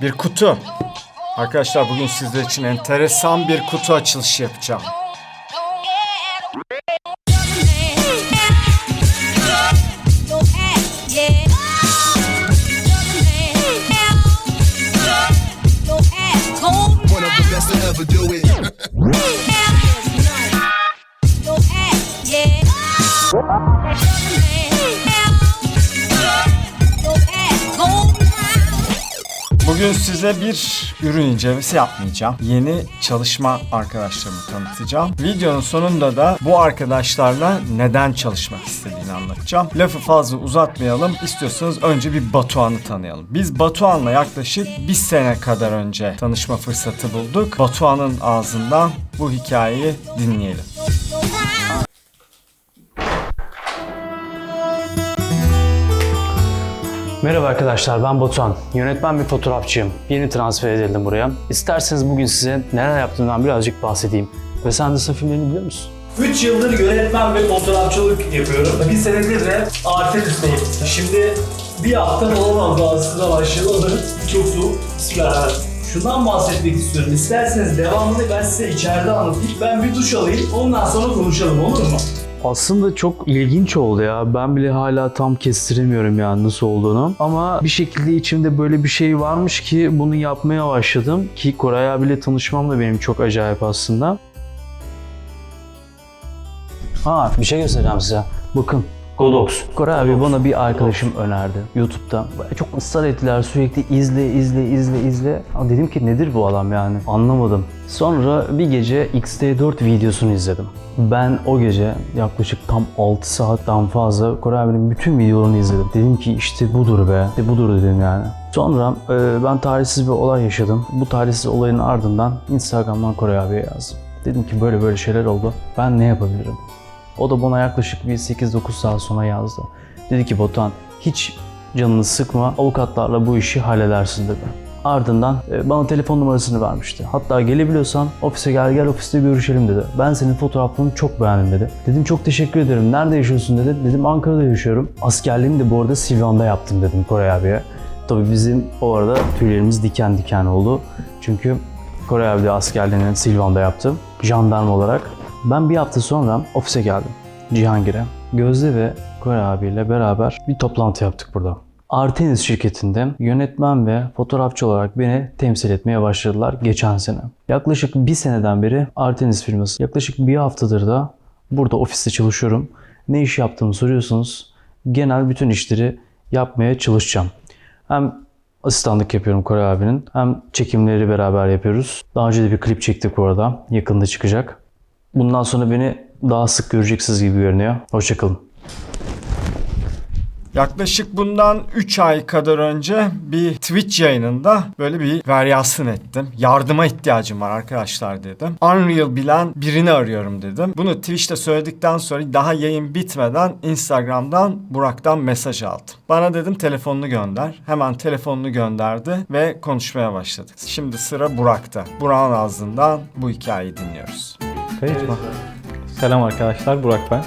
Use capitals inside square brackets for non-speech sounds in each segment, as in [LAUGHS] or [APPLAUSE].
Bir kutu. Arkadaşlar bugün sizler için enteresan bir kutu açılışı yapacağım. Bugün size bir ürün incelemesi yapmayacağım. Yeni çalışma arkadaşlarımı tanıtacağım. Videonun sonunda da bu arkadaşlarla neden çalışmak istediğini anlatacağım. Lafı fazla uzatmayalım. İstiyorsanız önce bir Batuhan'ı tanıyalım. Biz Batuhan'la yaklaşık bir sene kadar önce tanışma fırsatı bulduk. Batuhan'ın ağzından bu hikayeyi dinleyelim. Merhaba arkadaşlar ben Batuhan. Yönetmen bir fotoğrafçıyım. Yeni transfer edildim buraya. İsterseniz bugün size neler yaptığımdan birazcık bahsedeyim. Ve sen de filmlerini biliyor musun? 3 yıldır yönetmen ve fotoğrafçılık yapıyorum. Bir senedir de Arifet üsteyim. Şimdi bir hafta olamaz aslında başlayalı. Çok soğuk. Bismillah. Şundan bahsetmek istiyorum. İsterseniz devamını ben size içeride anlatayım. Ben bir duş alayım. Ondan sonra konuşalım olur mu? Aslında çok ilginç oldu ya. Ben bile hala tam kestiremiyorum yani nasıl olduğunu. Ama bir şekilde içimde böyle bir şey varmış ki bunu yapmaya başladım. Ki Koray abiyle tanışmam da benim çok acayip aslında. Ha bir şey göstereceğim size. Bakın. Godox. Koray abi bana bir arkadaşım önerdi YouTube'da. Çok ısrar ettiler sürekli izle izle izle izle. Ama dedim ki nedir bu adam yani anlamadım. Sonra bir gece XT4 videosunu izledim. Ben o gece yaklaşık tam 6 saatten fazla Koray abinin bütün videolarını izledim. Dedim ki işte budur be, işte budur dedim yani. Sonra e, ben tarihsiz bir olay yaşadım. Bu tarihsiz olayın ardından Instagram'dan Koray abiye yazdım. Dedim ki böyle böyle şeyler oldu. Ben ne yapabilirim? O da bana yaklaşık bir 8-9 saat sonra yazdı. Dedi ki Botan hiç canını sıkma avukatlarla bu işi halledersin dedi. Ardından e, bana telefon numarasını vermişti. Hatta gelebiliyorsan ofise gel gel ofiste görüşelim dedi. Ben senin fotoğraflarını çok beğendim dedi. Dedim çok teşekkür ederim. Nerede yaşıyorsun dedi. Dedim Ankara'da yaşıyorum. Askerliğimi de bu arada Sivyan'da yaptım dedim Koray abiye. Tabii bizim o arada tüylerimiz diken diken oldu. Çünkü Kore de askerliğini Silvan'da yaptı. Jandarma olarak. Ben bir hafta sonra ofise geldim. Cihangir'e. Gözde ve Kore abiyle beraber bir toplantı yaptık burada. Artenis şirketinde yönetmen ve fotoğrafçı olarak beni temsil etmeye başladılar geçen sene. Yaklaşık bir seneden beri Artenis firması. Yaklaşık bir haftadır da burada ofiste çalışıyorum. Ne iş yaptığımı soruyorsunuz. Genel bütün işleri yapmaya çalışacağım. Hem asistanlık yapıyorum Kore abinin. Hem çekimleri beraber yapıyoruz. Daha önce de bir klip çektik orada. Yakında çıkacak. Bundan sonra beni daha sık göreceksiniz gibi görünüyor. Hoşçakalın. Yaklaşık bundan 3 ay kadar önce bir Twitch yayınında böyle bir varyasyon ettim. Yardıma ihtiyacım var arkadaşlar dedim. Unreal bilen birini arıyorum dedim. Bunu Twitch'te söyledikten sonra daha yayın bitmeden Instagram'dan Burak'tan mesaj aldım. Bana dedim telefonunu gönder. Hemen telefonunu gönderdi ve konuşmaya başladık. Şimdi sıra Burak'ta. Burak'ın ağzından bu hikayeyi dinliyoruz. Kayıt mı? Selam arkadaşlar, Burak ben.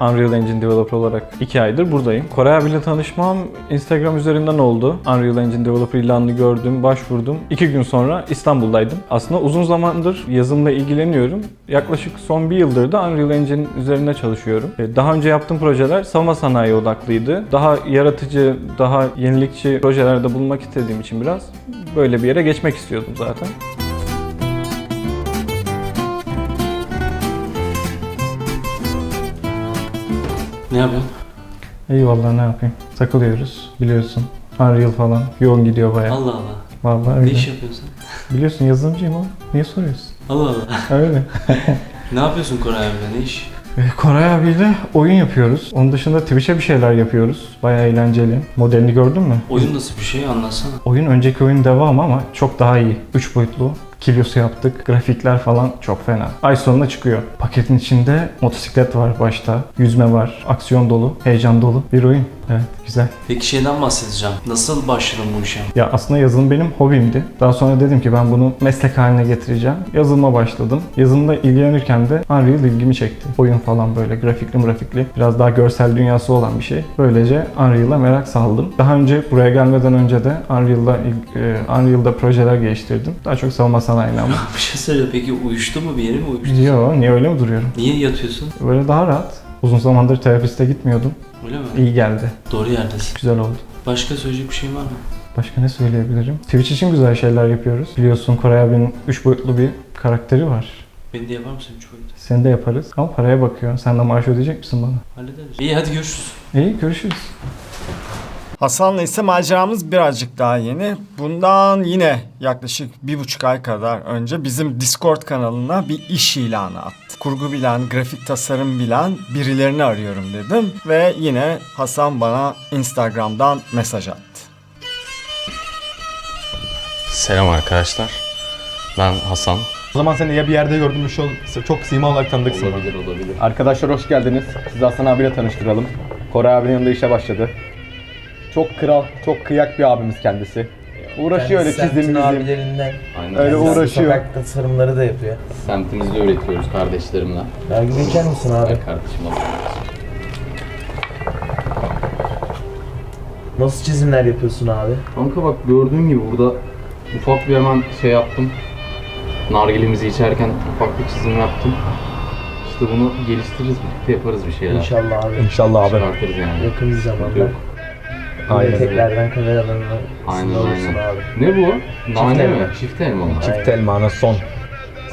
Unreal Engine Developer olarak 2 aydır buradayım. Kore abiyle tanışmam Instagram üzerinden oldu. Unreal Engine Developer ilanını gördüm, başvurdum. 2 gün sonra İstanbul'daydım. Aslında uzun zamandır yazılımla ilgileniyorum. Yaklaşık son bir yıldır da Unreal Engine üzerinde çalışıyorum. E, Daha önce yaptığım projeler savunma sanayi odaklıydı. Daha yaratıcı, daha yenilikçi projelerde bulunmak istediğim için biraz böyle bir yere geçmek istiyordum zaten. Ne yapıyorsun? Eyvallah ne yapayım? Takılıyoruz biliyorsun. Unreal falan yoğun gidiyor bayağı. Allah Allah. Vallahi öyle. yapıyorsun? Biliyorsun yazılımcıyım ama niye soruyorsun? Allah Allah. [LAUGHS] Öyle. Ne yapıyorsun Koray abiyle? Ne iş? Ve Koray abiyle oyun yapıyoruz. Onun dışında Twitch'e bir şeyler yapıyoruz. Bayağı eğlenceli. Modelini gördün mü? Oyun nasıl bir şey anlatsana. Oyun önceki oyun devamı ama çok daha iyi. 3 boyutlu. Kilyosu yaptık. Grafikler falan çok fena. Ay sonunda çıkıyor. Paketin içinde motosiklet var başta. Yüzme var. Aksiyon dolu. Heyecan dolu. Bir oyun. Evet güzel. Peki şeyden bahsedeceğim. Nasıl başladın bu işe? Ya aslında yazılım benim hobimdi. Daha sonra dedim ki ben bunu meslek haline getireceğim. Yazılıma başladım. Yazılımda ilgilenirken de Unreal ilgimi çekti. Oyun falan böyle grafikli grafikli. Biraz daha görsel dünyası olan bir şey. Böylece Unreal'a merak saldım. Daha önce buraya gelmeden önce de Unreal'da, e, Unreal'da projeler geliştirdim. Daha çok savunma sanayine ama. [LAUGHS] Bir şey söyle peki uyuştu mu bir yere mi uyuştu? Yo niye öyle mi duruyorum? Niye yatıyorsun? Böyle daha rahat. Uzun zamandır terapiste gitmiyordum. Öyle mi? İyi geldi. Doğru yerdesin. Güzel oldu. Başka söyleyecek bir şeyin var mı? Başka ne söyleyebilirim? Twitch için güzel şeyler yapıyoruz. Biliyorsun Koray abinin 3 boyutlu bir karakteri var. Beni de yapar mısın üç boyutta? Seni de yaparız. Ama paraya bakıyor. Sen de maaş ödeyecek misin bana? Hallederiz. İyi hadi görüşürüz. İyi görüşürüz. Hasan'la ise maceramız birazcık daha yeni. Bundan yine yaklaşık bir buçuk ay kadar önce bizim Discord kanalına bir iş ilanı attı. Kurgu bilen, grafik tasarım bilen birilerini arıyorum dedim. Ve yine Hasan bana Instagram'dan mesaj attı. Selam arkadaşlar. Ben Hasan. O zaman seni ya bir yerde gördüm şu an çok sima olarak tanıdıksın. Olabilir olabilir. Arkadaşlar hoş geldiniz. Sizi Hasan abiyle tanıştıralım. Koray abinin yanında işe başladı. Çok kral, çok kıyak bir abimiz kendisi. Uğraşıyor öyle çizim bizim. abilerinden. Aynen. Öyle Kendisi uğraşıyor. Sokak tasarımları da yapıyor. Semtimizde üretiyoruz kardeşlerimle. Dergi geçer misin abi? Gel kardeşim al. Nasıl çizimler yapıyorsun abi? Kanka bak gördüğün gibi burada ufak bir hemen şey yaptım. Nargilemizi içerken ufak bir çizim yaptım. İşte bunu geliştiririz birlikte yaparız bir şeyler. İnşallah abi. İnşallah abi. Çıkartırız yani. Yakın bir zamanda. Yok. Aynen tekrardan kameralarına Aynen olursun aynen. abi. Ne bu? Nane elma. mi? Çift elma mı? Çift elmana son.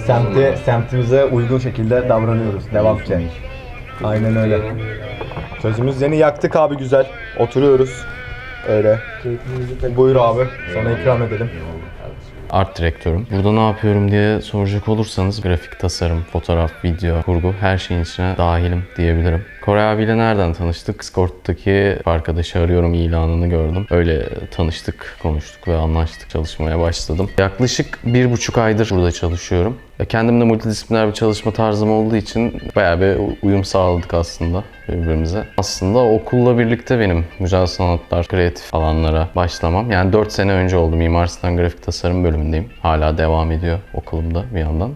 Semti, semtimize uygun şekilde davranıyoruz. Devam ki. Aynen öyle. Sözümüz yeni yaktık abi güzel. Oturuyoruz. Öyle. Keyfimizi. Buyur abi. Sana ikram edelim. Art direktörüm. Burada ne yapıyorum diye soracak olursanız grafik tasarım, fotoğraf, video, kurgu her şeyin içine dahilim diyebilirim. Kore abiyle nereden tanıştık? Discord'daki arkadaşı arıyorum ilanını gördüm. Öyle tanıştık, konuştuk ve anlaştık. Çalışmaya başladım. Yaklaşık bir buçuk aydır burada çalışıyorum. Ya Kendim de multidisipliner bir çalışma tarzım olduğu için bayağı bir uyum sağladık aslında birbirimize. Aslında okulla birlikte benim güzel sanatlar, kreatif alanlara başlamam. Yani 4 sene önce oldu. Mimar Sinan Grafik Tasarım bölümündeyim. Hala devam ediyor okulumda bir yandan.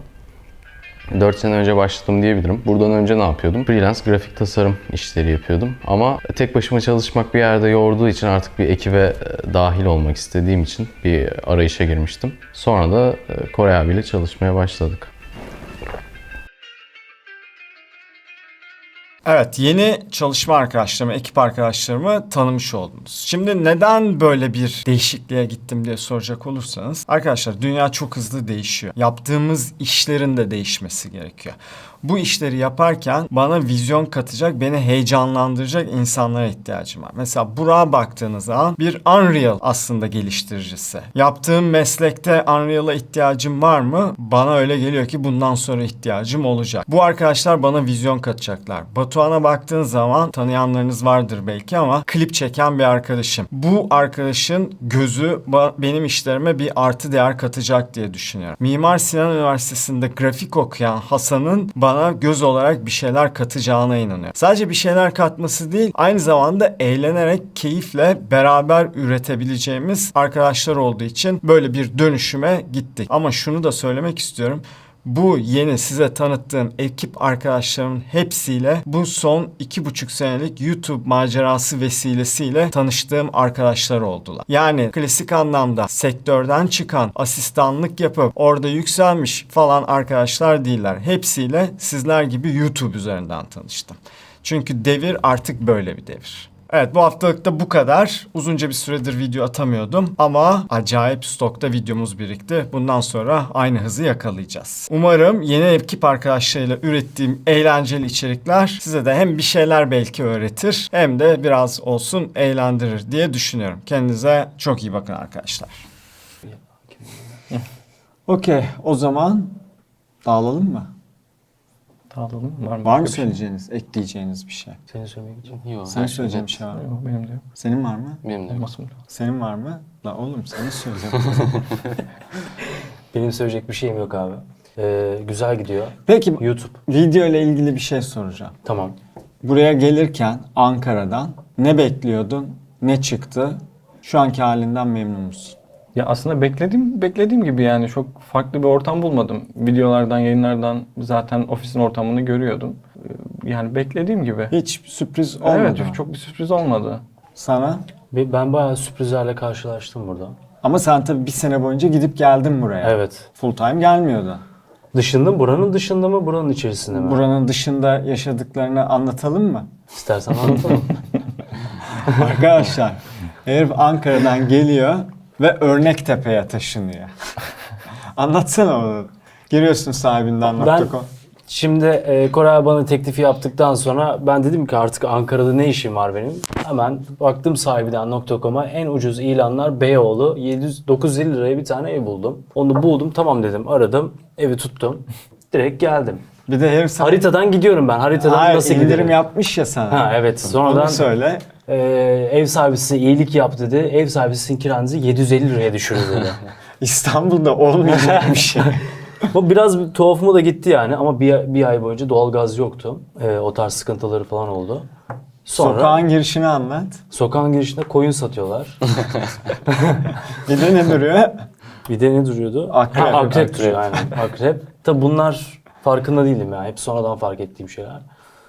4 sene önce başladım diyebilirim. Buradan önce ne yapıyordum? Freelance grafik tasarım işleri yapıyordum. Ama tek başıma çalışmak bir yerde yorduğu için artık bir ekibe e, dahil olmak istediğim için bir arayışa girmiştim. Sonra da e, Kore abiyle çalışmaya başladık. Evet yeni çalışma arkadaşlarımı, ekip arkadaşlarımı tanımış oldunuz. Şimdi neden böyle bir değişikliğe gittim diye soracak olursanız. Arkadaşlar dünya çok hızlı değişiyor. Yaptığımız işlerin de değişmesi gerekiyor. Bu işleri yaparken bana vizyon katacak, beni heyecanlandıracak insanlara ihtiyacım var. Mesela Burak'a baktığınız zaman bir Unreal aslında geliştiricisi. Yaptığım meslekte Unreal'a ihtiyacım var mı? Bana öyle geliyor ki bundan sonra ihtiyacım olacak. Bu arkadaşlar bana vizyon katacaklar. Batuhan'a baktığın zaman tanıyanlarınız vardır belki ama klip çeken bir arkadaşım. Bu arkadaşın gözü benim işlerime bir artı değer katacak diye düşünüyorum. Mimar Sinan Üniversitesi'nde grafik okuyan Hasan'ın bana göz olarak bir şeyler katacağına inanıyorum. Sadece bir şeyler katması değil, aynı zamanda eğlenerek, keyifle beraber üretebileceğimiz arkadaşlar olduğu için böyle bir dönüşüme gittik. Ama şunu da söylemek istiyorum. Bu yeni size tanıttığım ekip arkadaşlarımın hepsiyle bu son iki buçuk senelik YouTube macerası vesilesiyle tanıştığım arkadaşlar oldular. Yani klasik anlamda sektörden çıkan, asistanlık yapıp orada yükselmiş falan arkadaşlar değiller. Hepsiyle sizler gibi YouTube üzerinden tanıştım. Çünkü devir artık böyle bir devir. Evet bu haftalık da bu kadar. Uzunca bir süredir video atamıyordum ama acayip stokta videomuz birikti. Bundan sonra aynı hızı yakalayacağız. Umarım yeni ekip arkadaşlarıyla ürettiğim eğlenceli içerikler size de hem bir şeyler belki öğretir hem de biraz olsun eğlendirir diye düşünüyorum. Kendinize çok iyi bakın arkadaşlar. Okey o zaman dağılalım mı? Dağılalım. Var mı? Var mı bir şey? söyleyeceğiniz, ekleyeceğiniz bir şey? Seni söylemek için. Yok, Senin şey söyleyeceğin bir şey var mı? Yok, Benim de yok. Senin var mı? Benim de yok. Olmasın. Senin var mı? La oğlum senin söyleyeceğim. [LAUGHS] Benim söyleyecek bir şeyim yok abi. Ee, güzel gidiyor. Peki YouTube. video ile ilgili bir şey soracağım. Tamam. Buraya gelirken Ankara'dan ne bekliyordun? Ne çıktı? Şu anki halinden memnun musun? Ya aslında beklediğim beklediğim gibi yani çok farklı bir ortam bulmadım. Videolardan, yayınlardan zaten ofisin ortamını görüyordum. Ee, Yani beklediğim gibi. Hiç sürpriz olmadı. Evet, mı? çok bir sürpriz olmadı. Sana. Be- Ben bayağı sürprizlerle karşılaştım burada. Ama sen tabii bir sene boyunca gidip geldin buraya. Evet. Full time gelmiyordu. Dışında buranın dışında mı buranın içerisinde mi? Buranın dışında yaşadıklarını anlatalım mı? İstersen anlatalım. [LAUGHS] Arkadaşlar herif Ankara'dan geliyor ve Örnektepe'ye taşınıyor. [LAUGHS] Anlatsana onu. Giriyorsun sahibinden.com. Şimdi e, Koray bana teklifi yaptıktan sonra ben dedim ki artık Ankara'da ne işim var benim? Hemen baktım sahibinden.com'a en ucuz ilanlar Beyoğlu 700 950 liraya bir tane ev buldum. Onu buldum tamam dedim aradım evi tuttum. Direkt geldim. Bir de herif sana... Haritadan gidiyorum ben. Haritadan Hayır, nasıl indirim giderim? yapmış ya sana. Ha evet. Sonradan Onu söyle. e, ev sahibisi iyilik yap dedi. Ev sahibi sizin kiranızı 750 liraya düşürür dedi. [LAUGHS] İstanbul'da olmayacak bir şey. [LAUGHS] Bu biraz bir tuhafıma da gitti yani ama bir, bir ay boyunca doğalgaz yoktu. E, o tarz sıkıntıları falan oldu. Sonra Sokağın girişini anlat. sokağın girişinde koyun satıyorlar. [LAUGHS] Bir de ne duruyor? bir de ne duruyordu? Akrep. Ha, akrep Akrep. duruyor aynen. Akrep. Tabi bunlar farkında değilim yani. Hep sonradan fark ettiğim şeyler.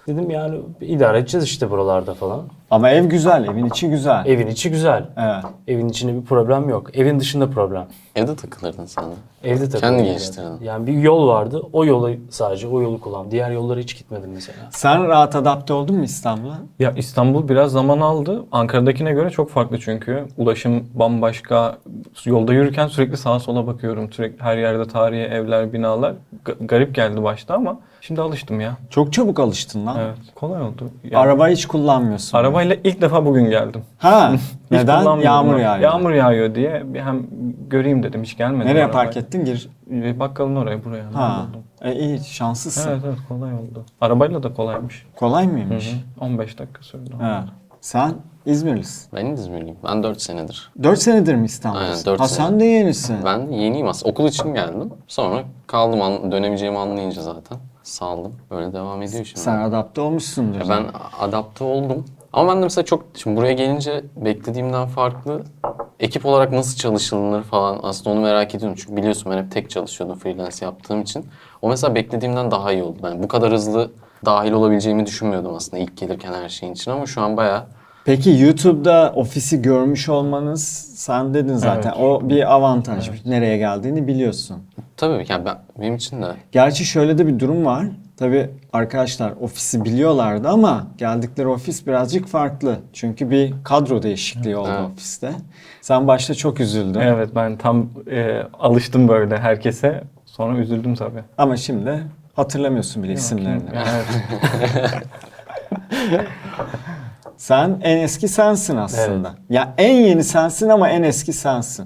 Dedim yani idare edeceğiz işte buralarda falan. Ama ev güzel, evin içi güzel. Evin içi güzel. Evet. Evin içinde bir problem yok. Evin dışında problem. Evde takılırdın sen de. Evde takılıyorum. Kendi geliştirdin. Yani bir yol vardı. O yolu sadece o yolu kullan. Diğer yollara hiç gitmedim mesela. Sen rahat adapte oldun mu İstanbul'a? Ya İstanbul biraz zaman aldı. Ankara'dakine göre çok farklı çünkü. Ulaşım bambaşka. Yolda yürürken sürekli sağa sola bakıyorum. Sürekli her yerde tarihi evler, binalar. Ga- garip geldi başta ama şimdi alıştım ya. Çok çabuk alıştın lan. Evet, kolay oldu. Yani Araba hiç kullanmıyorsun. Arabayla ilk defa bugün geldim. Ha, [LAUGHS] Hiç neden? Yağmur yağıyor. Yağmur yağıyor diye bir hem göreyim dedim hiç gelmedim. Nereye arabaya. park ettin? Gir. Bakkalın oraya buraya. Ha. E, iyi, şanslısın. Evet evet kolay oldu. Arabayla da kolaymış. Kolay mıymış? hı. 15 dakika sürdü. Ha. Sen İzmirlisin. Ben İzmirliyim. Ben 4 senedir. 4 senedir mi İstanbul'dasın? Aynen, dört ha sene. sen de yenisin. Ben yeniyim aslında. Okul için geldim. Sonra kaldım an- dönemeyeceğimi anlayınca zaten. Saldım. Böyle devam ediyor şimdi. Sen adapte olmuşsundur. Ya ben adapte oldum. Ama ben de mesela çok şimdi buraya gelince beklediğimden farklı ekip olarak nasıl çalışılır falan aslında onu merak ediyorum. Çünkü biliyorsun ben hep tek çalışıyordum freelance yaptığım için. O mesela beklediğimden daha iyi oldu. Ben bu kadar hızlı dahil olabileceğimi düşünmüyordum aslında ilk gelirken her şeyin için ama şu an bayağı Peki YouTube'da ofisi görmüş olmanız sen dedin zaten. O bir avantaj. Nereye geldiğini biliyorsun. tabii yani ben, benim için de Gerçi şöyle de bir durum var. Tabii arkadaşlar ofisi biliyorlardı ama geldikleri ofis birazcık farklı. Çünkü bir kadro değişikliği oldu Evet. ofiste. Sen başta çok üzüldün. Evet ben tam e, alıştım böyle herkese. Sonra üzüldüm tabii. Ama şimdi hatırlamıyorsun bile isimlerini. Evet. [LAUGHS] Sen en eski sensin aslında. Ya en yeni sensin ama en eski sensin.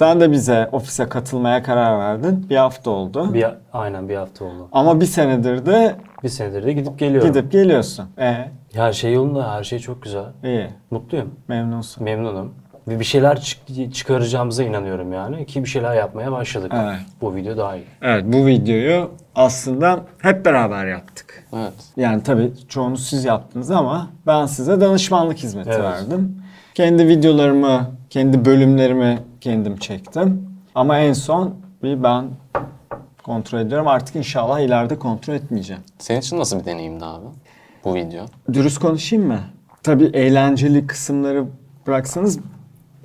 Sen de bize ofise katılmaya karar verdin. Bir hafta oldu. Bir, aynen bir hafta oldu. Ama bir senedir de Bir senedir de gidip geliyorum. gidip geliyorsun. E Her şey yolunda, her şey çok güzel. iyi. Mutluyum, Memnunsun. memnunum. Ve bir şeyler çık- çıkaracağımıza inanıyorum yani. Ki bir şeyler yapmaya başladık. Evet. Bu video dahil. Evet bu videoyu aslında hep beraber yaptık. evet. Yani tabii çoğunu siz yaptınız ama ben size danışmanlık hizmeti Evet. verdim. Kendi videolarımı, kendi bölümlerimi kendim çektim. Ama en son bir ben kontrol ediyorum. Artık inşallah ileride kontrol etmeyeceğim. Senin için nasıl bir deneyimdi abi bu video? Dürüst konuşayım mı? Tabii eğlenceli kısımları bıraksanız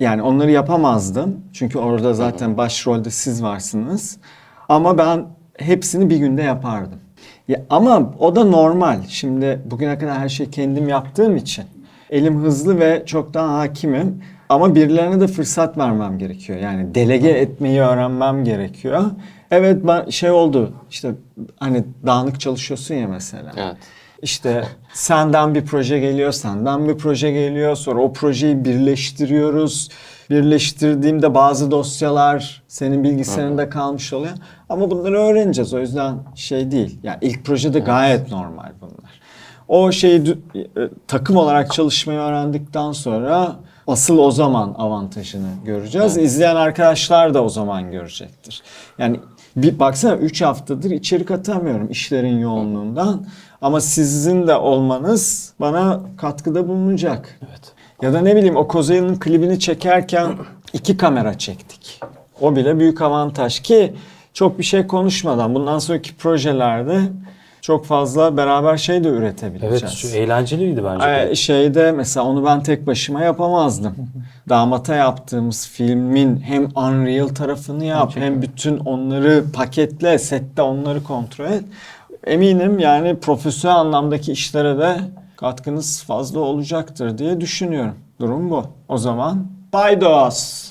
yani onları yapamazdım. Çünkü orada zaten başrolde siz varsınız. Ama ben hepsini bir günde yapardım. Ya ama o da normal. Şimdi bugüne kadar her şeyi kendim yaptığım için elim hızlı ve çok daha hakimim. Ama birilerine de fırsat vermem gerekiyor. Yani delege etmeyi öğrenmem gerekiyor. Evet ben şey oldu işte hani dağınık çalışıyorsun ya mesela. Evet. İşte senden bir proje geliyor, senden bir proje geliyor. Sonra o projeyi birleştiriyoruz. Birleştirdiğimde bazı dosyalar senin bilgisayarında kalmış oluyor. Ama bunları öğreneceğiz. O yüzden şey değil. Yani ilk projede gayet normal bunlar. O şeyi e, takım olarak çalışmayı öğrendikten sonra Asıl o zaman avantajını göreceğiz. İzleyen arkadaşlar da o zaman görecektir. Yani bir baksana 3 haftadır içerik atamıyorum işlerin yoğunluğundan. Ama sizin de olmanız bana katkıda bulunacak. Evet. Ya da ne bileyim o Kozay'ın klibini çekerken iki kamera çektik. O bile büyük avantaj ki çok bir şey konuşmadan bundan sonraki projelerde çok fazla beraber şey de üretebileceğiz. Evet şu eğlenceliydi bence. Ee, şeyde mesela onu ben tek başıma yapamazdım. [LAUGHS] Damata yaptığımız filmin hem Unreal tarafını yap hem bütün onları paketle, sette onları kontrol et. Eminim yani profesyonel anlamdaki işlere de katkınız fazla olacaktır diye düşünüyorum. Durum bu. O zaman paydos.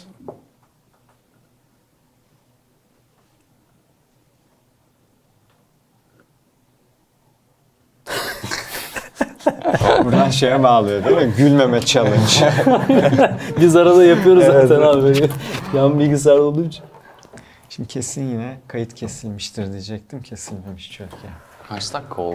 Buradan şeye bağlıyor değil mi? Gülmeme challenge. [LAUGHS] Biz arada yapıyoruz zaten abi. Yan bilgisayar olduğu için. Şimdi kesin yine kayıt kesilmiştir diyecektim. Kesilmemiş çok ya. Kaç dakika oldu?